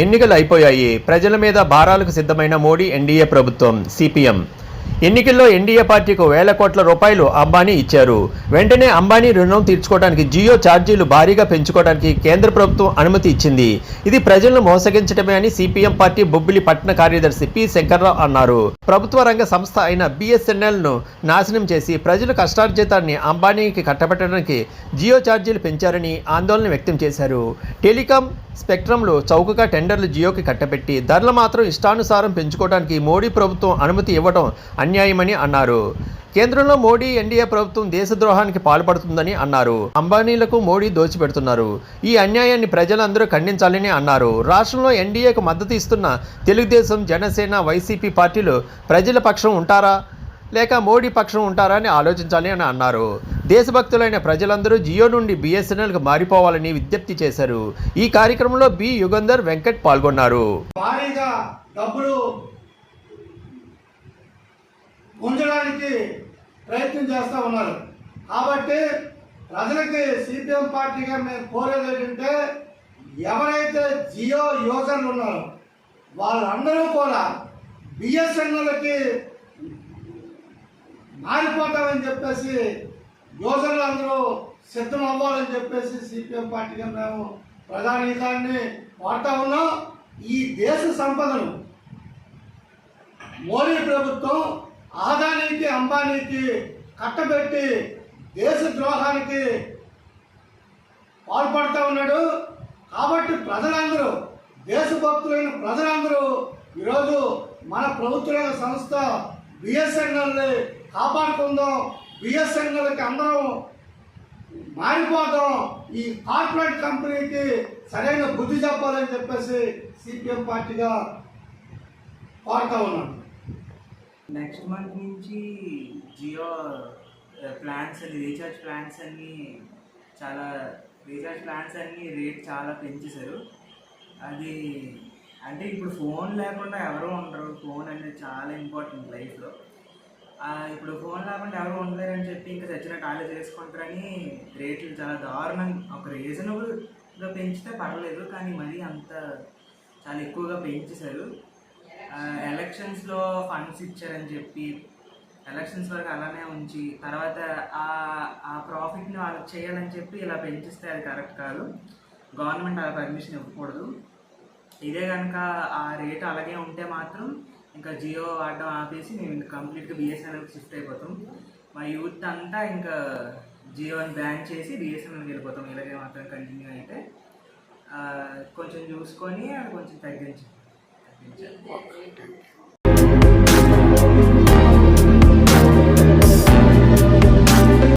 ఎన్నికలు అయిపోయాయి. ప్రజల మీద భారాలకు సిద్ధమైన మోడీ ఎన్డీఏ ప్రభుత్వం సిపిఎం. ఎన్నికల్లో ఎన్డీఏ పార్టీకు వేల కోట్ల రూపాయలు అంబానీ ఇచ్చారు. వెంటనే అంబానీ రుణం తీర్చుకోవడానికి జియో ఛార్జీలు భారీగా పెంచుకోవడానికి కేంద్ర ప్రభుత్వం అనుమతి ఇచ్చింది. ఇది ప్రజలను మోసగించడమే అని సిపిఎం పార్టీ బొబ్బిలి పట్టణ కార్యదర్శి పి శంకర్రావు అన్నారు. ప్రభుత్వ రంగ సంస్థ అయిన బిఎస్ఎన్ఎల్ను నాశనం చేసి ప్రజల కష్టార్జితాన్ని అంబానీకి కట్టబెట్టడానికి జియో ఛార్జీలు పెంచారని ఆందోళన వ్యక్తం చేశారు. టెలికాం స్పెక్ట్రంలో చౌకగా టెండర్లు జియోకి కట్టబెట్టి ధరలు మాత్రం ఇష్టానుసారం పెంచుకోవడానికి మోడీ ప్రభుత్వం అనుమతి ఇవ్వడం అన్యాయమని అన్నారు. కేంద్రంలో మోడీ ఎన్డీఏ ప్రభుత్వం దేశద్రోహానికి పాల్పడుతుందని అన్నారు. అంబానీలకు మోడీ దోచిపెడుతున్నారు. ఈ అన్యాయాన్ని ప్రజలందరూ ఖండించాలని అన్నారు. రాష్ట్రంలో ఎన్డీఏకు మద్దతు ఇస్తున్న తెలుగుదేశం జనసేన వైసీపీ పార్టీలు ప్రజల పక్షం ఉంటారా? లేక మోడీ పక్షం ఉంటారా అని ఆలోచించాలి అని అన్నారు. దేశభక్తులైన ప్రజలందరూ జియో నుండి బిఎస్ఎన్ఎల్కు మారిపోవాలని విజ్ఞప్తి చేశారు. ఈ కార్యక్రమంలో బి. యుగంధర్ వెంకట్ పాల్గొన్నారు. భారీగా డబ్బులు చేయడానికి ప్రయత్నం చేస్తూ ఉన్నారు. కాబట్టి ప్రజలకి సిపిఎం పార్టీగా మేము కోరేది ఏంటంటే ఎవరైతే జియో యూజర్లు ఉన్నారో వాళ్ళందరూ కూడా బిఎస్ఎన్ఎల్కి మారిపోతామని చెప్పేసి యూజర్లు అందరూ సిద్ధం అవ్వాలని చెప్పేసి సిపిఎం పార్టీగా మేము ప్రధానికాన్ని వాడుతూ ఉన్నాం. ఈ దేశ సంపదను మోడీ ప్రభుత్వం ఆదానికి అంబానీకి కట్టబెట్టి దేశ ద్రోహానికి పాల్పడుతూ ఉన్నాడు. కాబట్టి ప్రజలందరూ దేశభక్తులైన ప్రజలందరూ ఈరోజు మన ప్రభుత్వ సంస్థ బిఎస్ఎన్ఎల్ని కాపాడుకుందాం. బిఎస్ఎన్ఎల్కి అందరం మారిపోదాం. ఈ కార్పొరేట్ కంపెనీకి సరైన బుద్ధి చెప్పాలని చెప్పేసి సిపిఎం పార్టీగా కోరుతా ఉన్నాను. నెక్స్ట్ మంత్ నుంచి జియో ప్లాన్స్ అన్ని రీఛార్జ్ ప్లాన్స్ అన్నీ చాలా రీఛార్జ్ ప్లాన్స్ అన్నీ రేట్ చాలా పెంచేశారు. అది అంటే ఇప్పుడు ఫోన్ లేకుండా ఎవరు ఉండరు. ఫోన్ అనేది చాలా ఇంపార్టెంట్ లైఫ్లో. ఇప్పుడు ఫోన్ లేకుండా ఎవరు ఉండలేరని చెప్పి ఇంకా చచ్చినట్టు ఖాళీ చేసుకుంటారని రేట్లు చాలా దారుణం ఒక రీజనబుల్గా పెంచితే పర్లేదు కానీ మరీ అంత చాలా ఎక్కువగా పెంచేశారు. ఎలక్షన్స్లో ఫండ్స్ ఇచ్చారని చెప్పి ఎలక్షన్స్ వరకు అలానే ఉంచి తర్వాత ఆ ఆ ప్రాఫిట్ని వాళ్ళకి చేయాలని చెప్పి ఇలా పెంచిస్తే అది కరెక్ట్ కాదు. గవర్నమెంట్ అలా పర్మిషన్ ఇవ్వకూడదు. ఇదే కనుక ఆ రేట్ అలాగే ఉంటే మాత్రం ఇంకా జియో వాడడం ఆపేసి మేము కంప్లీట్గా బిఎస్ఎన్ఎల్కి షిఫ్ట్ అయిపోతాం. మా యూత్ అంతా ఇంకా జియోని బ్యాన్ చేసి బిఎస్ఎన్ఎల్కి వెళ్ళిపోతాం. ఇలాగే మాత్రం కంటిన్యూ అయితే. కొంచెం చూసుకొని అది కొంచెం తగ్గించి తగ్గించాలి